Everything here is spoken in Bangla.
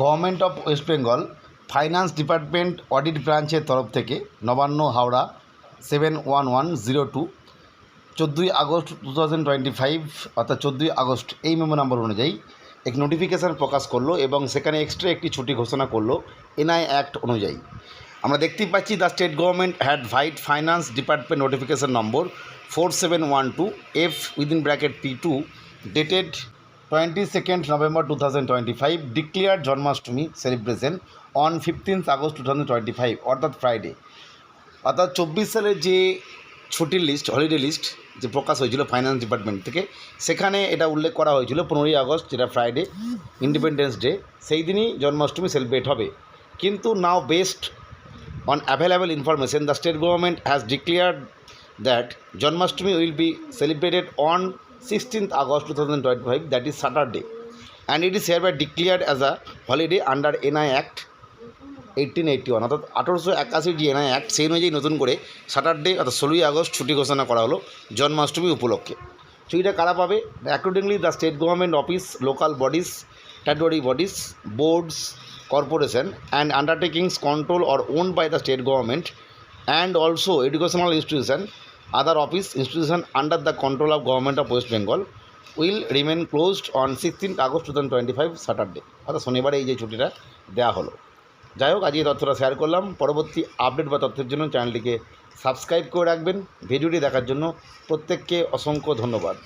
Government of West Bengal finance department audit ব্রাঞ্চের তরফ থেকে Nabanna Howrah seven one one zero two চোদ্দোই August two thousand twenty five অর্থাৎ চোদ্দোই আগস্ট এই মেমো নাম্বার অনুযায়ী এক নোটিফিকেশান প্রকাশ করল এবং সেখানে এক্সট্রা একটি ছুটি ঘোষণা করল এনআই অ্যাক্ট অনুযায়ী। আমরা দেখতেই পাচ্ছি the state government had vide finance department notification number four seven one two F within bracket P two dated twenty second November two thousand twenty five declare Janmashtami celebration on fifteenth August two thousand twenty five অর্থাৎ ফ্রাইডে অর্থাৎ চব্বিশ সালের যে ছুটির লিস্ট হলিডে লিস্ট যে প্রকাশ হয়েছিল ফাইন্যান্স ডিপার্টমেন্ট থেকে সেখানে এটা উল্লেখ করা হয়েছিল পনেরোই আগস্ট যেটা ফ্রাইডে ইন্ডিপেন্ডেন্স ডে সেই দিনই জন্মাষ্টমী সেলিব্রেট হবে। কিন্তু now based on available information, the state government has declared that Janmashtami will be celebrated on 16th August 2025, that is Saturday, and it is hereby declared as a holiday under NI Act one অর্থাৎ আঠারোশো একাশি যে এনআই অ্যাক্ট সেই অনুযায়ী নতুন করে স্যাটারডে অর্থাৎ ষোলোই আগস্ট ছুটি ঘোষণা করা হলো জন্মাষ্টমী উপলক্ষে ছুটিটা কারা পাবে accordingly the state government office local bodies statutory bodies boards corporation and undertakings control or owned by the state government and also educational institution other office institution under the control of government of west bengal will remain closed on 16th august 2025 saturday. অর্থাৎ শনিবারে এই যে ছুটিটা দেওয়া হলো। যাই হোক আজ এই তথ্যটা শেয়ার করলাম। পরবর্তী আপডেট বা তথ্যের জন্য চ্যানেলটিকে সাবস্ক্রাইব করে রাখবেন। ভিডিওটি দেখার জন্য প্রত্যেককে অসংখ্য ধন্যবাদ।